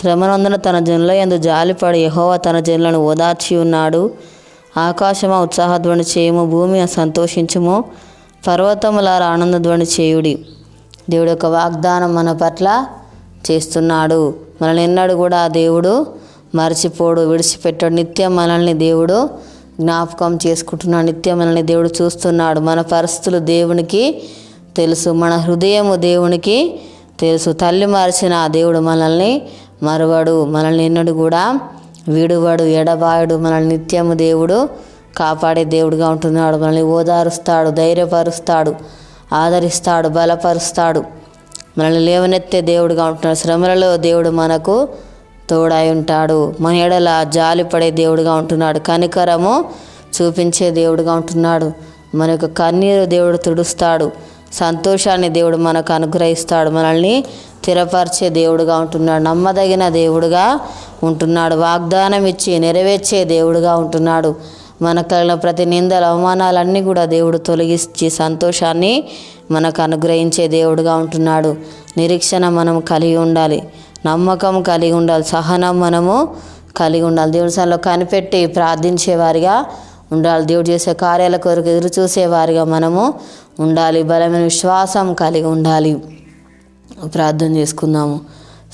శ్రమనందున తన జనుల ఎందు జాలిపడి యెహోవా తన జనులను ఓదార్చి ఉన్నాడు. ఆకాశమా ఉత్సాహధ్వని చేయము భూమి సంతోషించుము పర్వతములార ఆనందధ్వని చేయుడి. దేవుడు యొక్క వాగ్దానం మన పట్ల చేస్తున్నాడు. మనల్ని ఎన్నడూ కూడా ఆ దేవుడు మర్చిపోడు విడిచిపెట్టాడు. నిత్యం మనల్ని దేవుడు జ్ఞాపకం చేసుకుంటున్నాడు. నిత్యం మనల్ని దేవుడు చూస్తున్నాడు. మన పరిస్థితులు దేవునికి తెలుసు. మన హృదయము దేవునికి తెలుసు. తల్లి మార్చిన ఆ దేవుడు మనల్ని మరువడు మనల్ని ఎన్నడు కూడా విడువడు ఎడబాయుడు మనల్ని నిత్యము దేవుడు కాపాడే దేవుడుగా ఉంటున్నాడు. మనల్ని ఓదారుస్తాడు ధైర్యపరుస్తాడు ఆదరిస్తాడు బలపరుస్తాడు. మనల్ని లేవనెత్తే దేవుడుగా ఉంటున్నాడు. శ్రమలలో దేవుడు మనకు తోడై ఉంటాడు. మన ఎడల జాలిపడే దేవుడుగా ఉంటున్నాడు. కనికరము చూపించే దేవుడుగా ఉంటున్నాడు. మన యొక్క కన్నీరు దేవుడు తుడుస్తాడు. సంతోషాన్ని దేవుడు మనకు అనుగ్రహిస్తాడు. మనల్ని స్థిరపరిచే దేవుడుగా ఉంటున్నాడు. నమ్మదగిన దేవుడుగా ఉంటున్నాడు. వాగ్దానం ఇచ్చి నెరవేర్చే దేవుడుగా ఉంటున్నాడు. మన కలిగిన ప్రతి నిందలు అవమానాలన్నీ కూడా దేవుడు తొలగించి సంతోషాన్ని మనకు అనుగ్రహించే దేవుడుగా ఉంటున్నాడు. నిరీక్షణ మనం కలిగి ఉండాలి. నమ్మకం కలిగి ఉండాలి. సహనం మనము కలిగి ఉండాలి. దేవుడి సన్నిలో కనిపెట్టి ప్రార్థించే వారిగా ఉండాలి. దేవుడు చేసే కార్యాల కొరకు ఎదురు చూసేవారిగా మనము ఉండాలి. బలమైన విశ్వాసం కలిగి ఉండాలి. ప్రార్థన చేసుకుందాము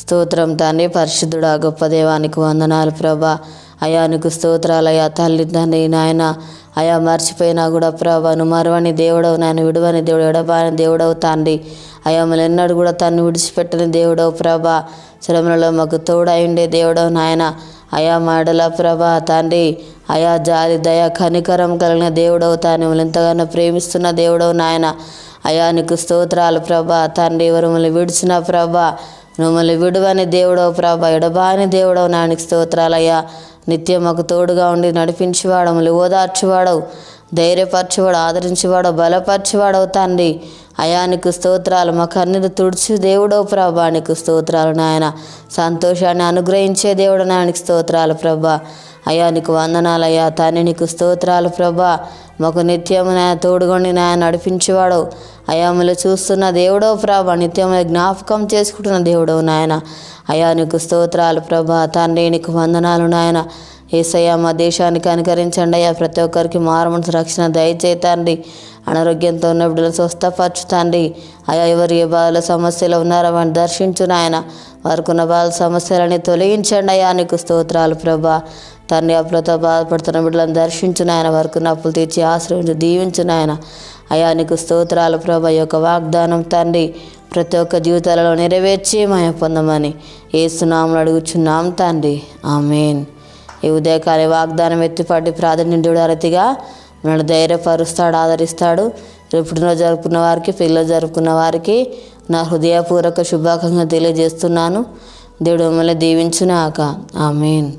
స్తోత్రం తండ్రి పరిశుద్ధుడా గొప్ప దేవానికి వందనాలు ప్రభా. అయానికి స్తోత్రాలయ్యా తల్లి తండ్రి నాయన. అయా మర్చిపోయినా కూడా ప్రభా మరవని దేవుడవు నాయన విడువని దేవుడు ఎడబాని దేవుడవు తండ్రి. అయా మమ్మల్ని ఎన్నడూ కూడా తను విడిచిపెట్టని దేవుడవు ప్రభా. శ్రమలలో మాకు తోడై ఉండే దేవుడవు నాయన. అయా మాడల ప్రభా తండ్రి. అయా జాలి దయ కనికరం కలిగిన దేవుడవు తాను ఎంతగానో ప్రేమిస్తున్న దేవుడవు నాయన. అయానికి నీకు స్తోత్రాలు ప్రభా. తండ్రి ఎవరు మమ్మల్ని విడిచిన ప్రభా. మమ్మల్ని విడువని దేవుడవు ప్రభా. ఎడబాని దేవుడవు నానికి స్తోత్రాలయ్యా నిత్యం మాకు తోడుగా ఉండి నడిపించేవాడు మమ్మల్ని ఓదార్చేవాడవు. ధైర్యపరచేవాడు ఆదరించేవాడు బలపరిచేవాడవు తండ్రి. అయానికి స్తోత్రాలు మా కన్నీరు తుడిచి దేవుడవు ప్రభా. నీకు స్తోత్రాలు నాయన. సంతోషాన్ని అనుగ్రహించే దేవుడు నాయనకి స్తోత్రాలు ప్రభా. అయ్యా నీకు వందనాలయ్యా తాని నీకు స్తోత్రాలు ప్రభా. మాకు నిత్యము నా తోడుగొండి నా నడిపించేవాడు. అయాములు చూస్తున్న దేవుడో ప్రభా. నిత్యం జ్ఞాపకం చేసుకుంటున్న దేవుడవు నాయన. అయా నీకు స్తోత్రాలు ప్రభా. తండ్రి నీకు వందనాలు నాయన. ఏసయ్య మా దేశానికి అనుకరించండి అయ్యా. ప్రతి ఒక్కరికి మారుమనసు రక్షణ దయచేతండి అనారోగ్యంతో ఉన్న బిడ్డలు స్వస్థపరచుతండి అయా ఎవరు ఏ బాధల సమస్యలు ఉన్నారో వాడిని దర్శించు నాయన. వారికి ఉన్న బాధల సమస్యలని తొలగించండి అయ్యా. నీకు స్తోత్రాలు ప్రభా. తండ్రి అప్పులతో బాధపడుతున్న బిడ్డలను దర్శించిన ఆయన వరకు నప్పులు అప్పులు తీర్చి ఆశ్రయించి దీవించిన ఆయన అయా నీకు స్తోత్రాలు ప్రభా. యొక్క వాగ్దానం తండ్రి ప్రతి ఒక్క జీవితాలలో నెరవేర్చి మాయ పొందమని ఏసునామలు అడుగుచున్నాం తండ్రి. ఆమెన్. ఈ ఉదయకాలి వాగ్దానం ఎత్తిపట్టి ప్రాధాన్యుడు అరతిగా మనల్ని ధైర్యపరుస్తాడు ఆదరిస్తాడు. రేపు పుట్టినరోజు జరుపుకున్న వారికి పిల్లలు జరుపుకున్న వారికి నా హృదయపూర్వక శుభాకాంక్షలు తెలియజేస్తున్నాను. దేవుడు మిమ్మల్ని దీవించునాక. ఆమెన్.